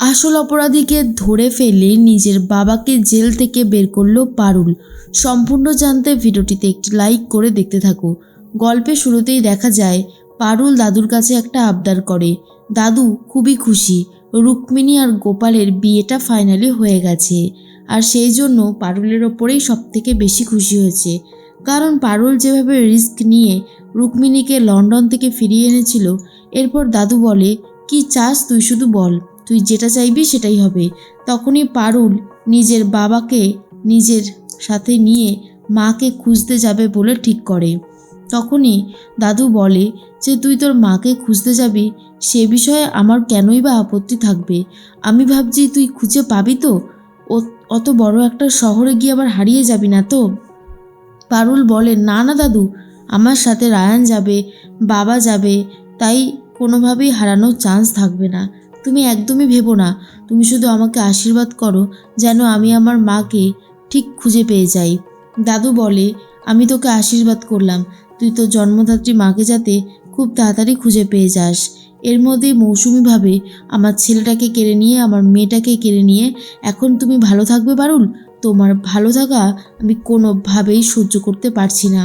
আসল অপরাধীকে ধরে ফেলে নিজের বাবাকে জেল থেকে বের করল পারুল। সম্পূর্ণ জানতে ভিডিওটিতে একটি লাইক করে দেখতে থাকো। গল্পের শুরুতেই দেখা যায়, পারুল দাদুর কাছে একটা আবদার করে। দাদু, খুবই খুশি। রুক্মিণী আর গোপালের বিয়েটা ফাইনালি হয়ে গেছে। আর সেই জন্য পারুলের ওপরেই সব থেকে বেশি খুশি হয়েছে। কারণ পারুল যেভাবে রিস্ক নিয়ে রুক্মিণীকে লন্ডন থেকে ফিরিয়ে এনেছিল, এরপর দাদু বলে, কি চাস তুই শুধু বল। তুই যেটা চাইবি সেটাই হবে। তখনই পারুল নিজের বাবাকে নিজের সাথে নিয়ে মাকে খুঁজতে যাবে বলে ঠিক করে। তখনই দাদু বলে যে, তুই তোর মাকে খুঁজতে যাবি? সে বিষয়ে আমার কেনই বা আপত্তি থাকবে? আমি ভাবছি তুই খুঁজে পাবি তো? অত বড় একটা শহরে গিয়ে আবার হারিয়ে যাবি না তো? পারুল বলে, না না দাদু, আমার সাথে রায়ান যাবে, বাবা যাবে, তাই কোনোভাবেই হারানোর চান্স থাকবে না। তুমি একদমই ভেবো না। তুমি শুধু আমাকে আশীর্বাদ করো, যেন আমি আমার মাকে ঠিক খুঁজে পেয়ে যাই। দাদু বলে, আমি তোকে আশীর্বাদ করলাম। তুই তো জন্মদাত্রী মাকে যাতে খুব তাড়াতাড়ি খুঁজে পেয়ে যাস। এর মধ্যেই মৌসুমিভাবে আমার ছেলেটাকে কেড়ে নিয়ে, আমার মেয়েটাকে কেড়ে নিয়ে, এখন তুমি ভালো থাকবে পারুল তোমার ভালো থাকা আমি কোনোভাবেই সহ্য করতে পারছি না।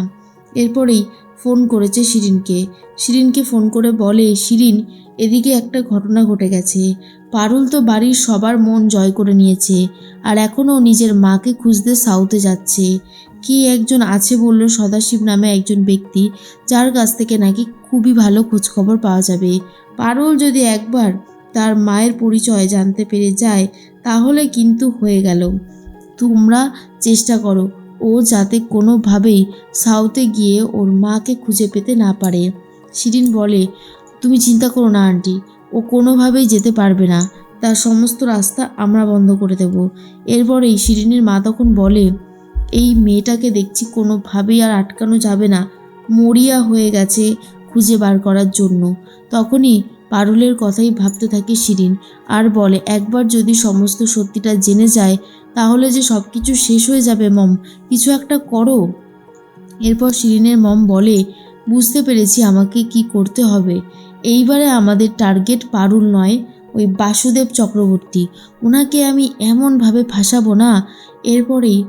এরপরেই ফোন করেছে শিরিনকে। শিরিনকে ফোন করে বলে, শিরিন, এদিকে একটা ঘটনা ঘটে গেছে। পারুল তো বাড়ির সবার মন জয় করে নিয়েছে আর এখনও নিজের মাকে খুঁজতে সাউথে যাচ্ছে। কি একজন আছে বলল সদাশিব নামে একজন ব্যক্তি, যার কাছ থেকে নাকি খুবই ভালো খোঁজখবর পাওয়া যাবে। পারুল যদি একবার তার মায়ের পরিচয় জানতে পেরে যায়, তাহলে কিন্তু হয়ে গেল। তোমরা চেষ্টা করো। ও যাতে কোনোভাবেই সাউথে গিয়ে ওর মাকে খুঁজে পেতে না পারে। শিরিন বলে, তুমি চিন্তা করো না, আন্টি। ও কোনোভাবেই যেতে পারবে না। তার সমস্ত রাস্তা আমরা বন্ধ করে দেব। এরপরেই শিরিনের মা তখন বলে, এই মেয়েটাকে দেখছি কোনোভাবেই আর আটকানো যাবে না। মরিয়া হয়ে গেছে খুঁজে বার করার জন্য। তখনই পারুলের কথাই ভাবতে থাকে শিরিন। আর বলে, একবার যদি সমস্ত সত্যিটা জেনে যায়, তাহলে যে সব কিছু শেষ হয়ে যাবে, মম। কিছু একটা করো। এরপর শিরিনের মম বলে, বুঝতে পেরেছি আমাকে কি করতে হবে। এইবারে আমাদের টার্গেট পারুল নয়, ওই বাসুদেব চক্রবর্তী। ওনাকে আমি এমনভাবে ফাঁসাবো না। এরপরেই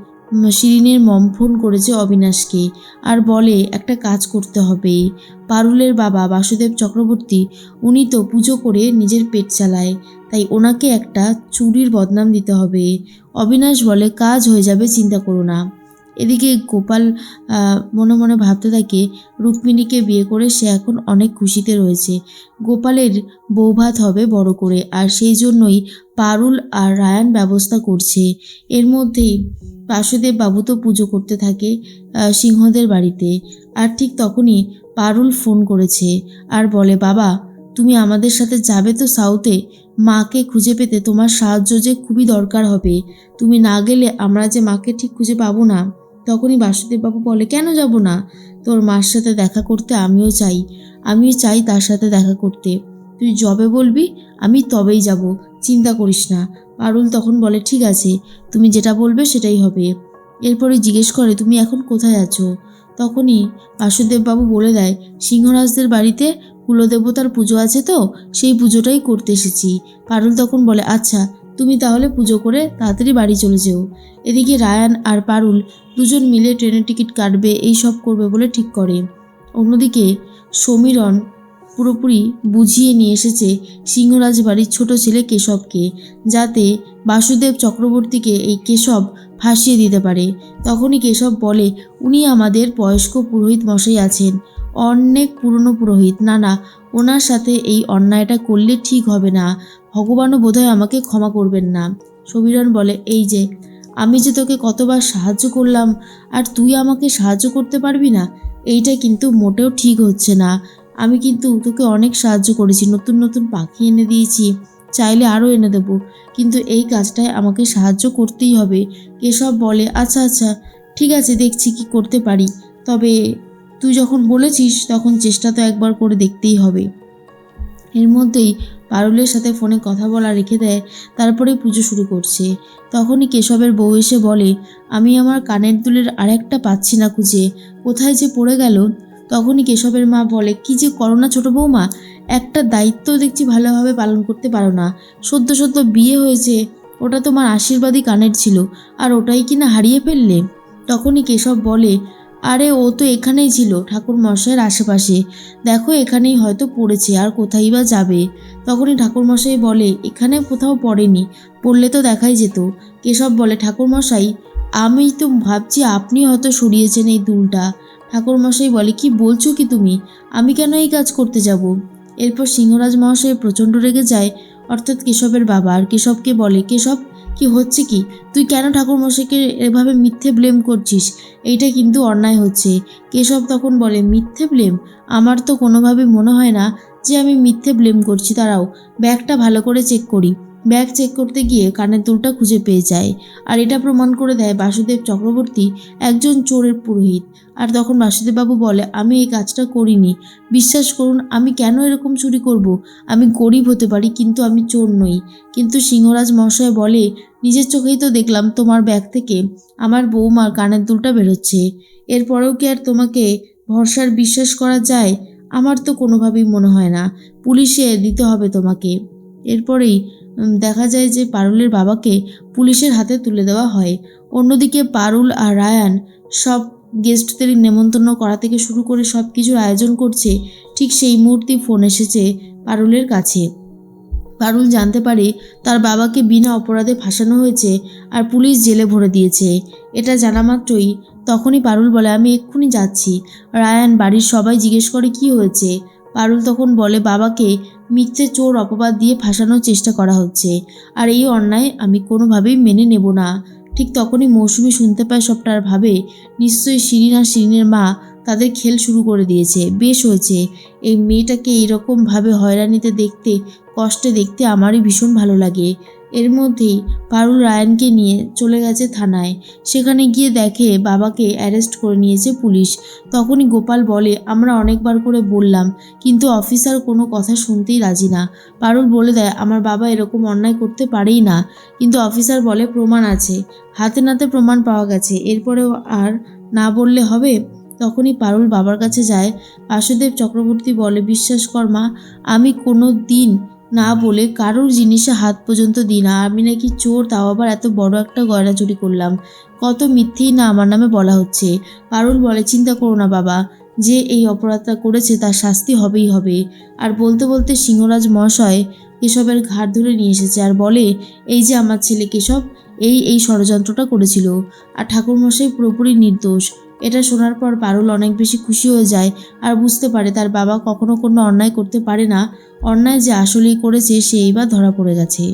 শিরিনের মম ফোন করেছে অবিনাশকে আর বলে, একটা কাজ করতে হবে। পারুলের বাবা বাসুদেব চক্রবর্তী, উনি তো পুজো করে নিজের পেট চালায়, তাই ওনাকে একটা চুরির বদনাম দিতে হবে। অবিনাশ বলে, কাজ হয়ে যাবে, চিন্তা করো না। এদিকে গোপাল মনে মনে ভাবতে থাকে, রুক্মিণীকে বিয়ে করে সে এখন অনেক খুশিতে রয়েছে। গোপালের বৌভাত হবে বড় করে, আর সেই জন্যই পারুল আর রায়ান ব্যবস্থা করছে। এর মধ্যেই বাসুদেব বাবু তো পুজো করতে থাকে সিংহদের বাড়িতে। আর ঠিক তখনই পারুল ফোন করেছে আর বলে, বাবা, তুমি আমাদের সাথে যাবে তো সাউথে? মাকে খুঁজে পেতে তোমার সাহায্য যে খুবই দরকার হবে। তুমি না গেলে আমরা যে মাকে ঠিক খুঁজে পাবো না। তখনই বাসুদেববাবু বলে, কেন যাব না? তোর মার সাথে দেখা করতে আমিও চাই। আমিও চাই তার সাথে দেখা করতে। তুই যবে বলবি, আমি তবেই যাব। চিন্তা করিস না। পারুল তখন বলে, ঠিক আছে, তুমি যেটা বলবে সেটাই হবে। এরপরে জিজ্ঞেস করে, তুমি এখন কোথায় আছো? তখনই বাসুদেববাবু বলে দেয়, সিংহরাজদের বাড়িতে কুলদেবতার পুজো আছে তো? সেই পুজোটাই করতে এসেছি। পারুল তখন বলে আচ্ছা তুমি তাহলে পুজো করে তাড়াতাড়ি বাড়ি চলে যেও। এদিকে রায়ান আর পারুল দুজন মিলে ট্রেনের টিকিট কাটবে, এই সব করবে বলে ঠিক করে। অন্যদিকে সমীরণ পুরোপুরি বুঝিয়ে নিয়ে এসেছে সিংহরাজ বাড়ির ছোট ছেলে কেশবকে, যাতে বাসুদেব চক্রবর্তীকে এই কেশব ফাঁসিয়ে দিতে পারে। তখনই কেশব বলে, উনি আমাদের বয়স্ক পুরোহিত মশাই আছেন। অনেক পুরনো পুরোহিত। না না ওনার সাথে এই অন্যায়টা করলে ঠিক হবে না। ভগবানও বোধহয় আমাকে ক্ষমা করবেন না। সমীরণ বলে, এই যে, আমি যে তোকে কতবার সাহায্য করলাম, আর তুই আমাকে সাহায্য করতে পারবি না, এইটা কিন্তু মোটেও ঠিক হচ্ছে না। আমি কিন্তু তোকে অনেক সাহায্য করেছি, নতুন নতুন পাখি এনে দিয়েছি, চাইলে আরও এনে দেবো। কিন্তু এই কাজটায় আমাকে সাহায্য করতেই হবে। কেশব বলে আচ্ছা আচ্ছা ঠিক আছে, দেখছি কি করতে পারি। তবে তুই যখন বলেছিস, তখন চেষ্টা তো একবার করে দেখতেই হবে। এর মধ্যেই পারুলের সাথে ফোনে কথা বলা রেখে দেয় তারপরে পুজো শুরু করছে। তখনই কেশবের বউ এসে বলে, আমি আমার কানের দুলের আরেকটা পাচ্ছি না খুঁজে, কোথায় যে পড়ে গেল? তখনই কেশবের মা বলে, কি যে করো না ছোট বৌমা, একটা দায়িত্ব দেখছি ভালোভাবে পালন করতে পারো না। সদ্য সদ্য বিয়ে হয়েছে, ওটা তোমার আশীর্বাদই কানের ছিল, আর ওটাই কিনা হারিয়ে ফেললে? তখনই কেশব বলে আরে, ও তো এখানেই ছিল, ঠাকুর মশাইয়ের আশেপাশে। দেখো, এখানেই হয়তো পড়েছে, আর কোথায় বা যাবে। তখনই ঠাকুরমশাই বলে, এখানে কোথাও পড়েনি, পড়লে তো দেখাই যেত। কেশব বলে ঠাকুরমশাই আমি তো ভাবছি আপনি হয়তো সরিয়েছেন এই দুলটা। ঠাকুরমশাই বলে, কি বলছো কি তুমি? আমি কেন এই কাজ করতে যাব? এরপর সিংহরাজ মহাশয় প্রচণ্ড রেগে যায়, অর্থাৎ কেশবের বাবা। আর কেশবকে বলে, কেশব কি হচ্ছে কি? তুই কেন ঠাকুরমশাইকে এভাবে মিথ্যে ব্লেম করছিস? এইটা কিন্তু অন্যায় হচ্ছে। কেশব তখন বলে, মিথ্যে ব্লেম আমার তো কোনোভাবে মনে হয় না যে আমি মিথ্যে ব্লেম করছি। তারাও ব্যাগটা ভালো করে চেক করি। ব্যাগ চেক করতে গিয়ে কানের দুলটা খুঁজে পেয়ে যায়। আর এটা প্রমাণ করে দেয় বাসুদেব চক্রবর্তী একজন চোরের পুরোহিত। আর তখন বাসুদেববাবু বলে, আমি এই কাজটা করিনি। বিশ্বাস করুন, আমি কেন এরকম চুরি করব? আমি গরিব হতে পারি, কিন্তু আমি চোর নই। কিন্তু সিংহরাজ মহাশয় বলে, নিজের চোখেই তো দেখলাম তোমার ব্যাগ থেকে আমার বৌমার কানের দুলটা বেরোচ্ছে। এরপরেও কি আর তোমাকে ভরসার বিশ্বাস করা যায়? আমার তো কোনোভাবেই মনে হয় না। পুলিশে দিতে হবে তোমাকে। এরপরেই দেখা যায় যে পারুলের বাবাকে পুলিশের হাতে তুলে দেওয়া হয়। অন্যদিকে পারুল আর রায়ান সব গেস্টদের নেমন্তন্ন করা থেকে শুরু করে সব কিছুর আয়োজন করছে, ঠিক সেই মুহূর্তে ফোন এসেছে পারুলের কাছে। পারুল জানতে পারে তার বাবাকে বিনা অপরাধে ফাঁসানো হয়েছে আর পুলিশ জেলে ভরে দিয়েছে। এটা জানা মাত্রই তখনই পারুল বলে, আমি এক্ষুনি যাচ্ছি। রায়ান বাড়ির সবাই জিজ্ঞেস করে, কি হয়েছে? পারুল তখন বলে, বাবাকে মিথ্যে চোর অপবাদ দিয়ে ফাঁসানোর চেষ্টা করা হচ্ছে। আর এই অন্যায় আমি কোনোভাবেই মেনে নেব না। ঠিক তখনই মৌসুমি শুনতে পায় সবটা আর ভাবে, নিশ্চয়ই শিরিন আর শিরিনের মা তাদের খেল শুরু করে দিয়েছে। বেশ হয়েছে। এই মেয়েটাকে এইরকমভাবে হয়রানিতে দেখতে কষ্টে দেখতে আমারই ভীষণ ভালো লাগে। এর মধ্যেই পারুল রায়ানকে নিয়ে চলে গেছে থানায়। সেখানে গিয়ে দেখে বাবাকে অ্যারেস্ট করে নিয়েছে পুলিশ। তখনই গোপাল বলে, আমরা অনেকবার করে বললাম, কিন্তু অফিসার কোনো কথা শুনতেই রাজি না। পারুল বলে দেয়, আমার বাবা এরকম অন্যায় করতে পারেই না। কিন্তু অফিসার বলে, প্রমাণ আছে। হাতে নাতে প্রমাণ পাওয়া গেছে। এরপরেও আর না বললে হবে? তখনই পারুল বাবার কাছে যায়। বাসুদেব চক্রবর্তী বলে, বিশ্বাস আমি কোনো দিন না বলে কারোর জিনিসে হাত পর্যন্ত দিই না। আমি নাকি চোর, তাও আবার এত বড় একটা গয়না চুরি করলাম। কত মিথ্যেই না আমার নামে বলা হচ্ছে। পারুল বলে চিন্তা করো না বাবা, যে এই অপরাধটা করেছে তার শাস্তি হবেই হবে। আর বলতে বলতে সিংহরাজ মহাশয় কেশবের ঘাট ধরে নিয়ে এসেছে আর বলে, এই যে আমার ছেলে কেশব, এই এই ষড়যন্ত্রটা করেছিল। আর ঠাকুরমশাই পুরোপুরি নির্দোষ। এটা শোনার পর পারুল অনেক বেশি খুশি হয়ে যায় আর বুঝতে পারে তার বাবা কখনো কোনো অন্যায় করতে পারে না। অন্যায় যে আসলেই করেছে, সে এইবার ধরা পড়ে গেছে।